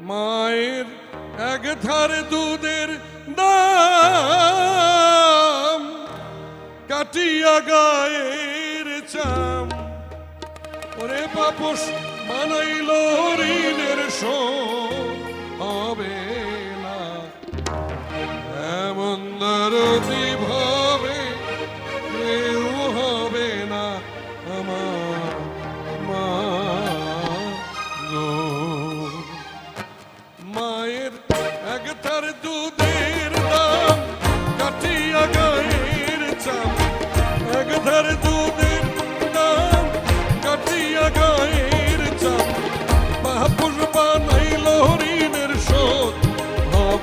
মায়ের এক ধার দুধের দাম কাটিয়া গায়ের চাম। ওরে বাপস মানাইল ঋণের সঙ্গ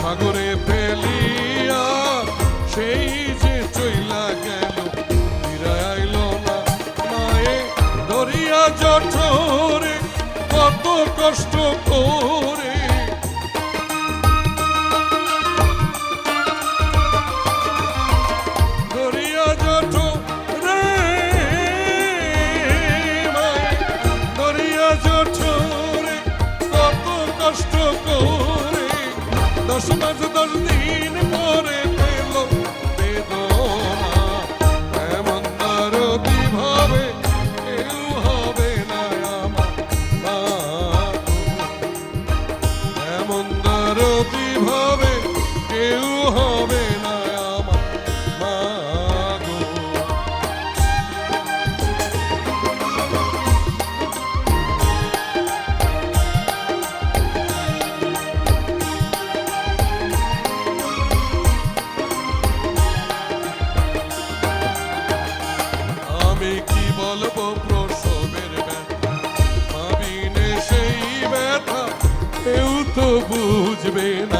সাগরে ফেলিয়া সেই যে চইলা গেল ফিরাইল না। মায়ে ধরিয়া জঠরে কত কষ্ট Hoje mais de dois তো বুঝবে না।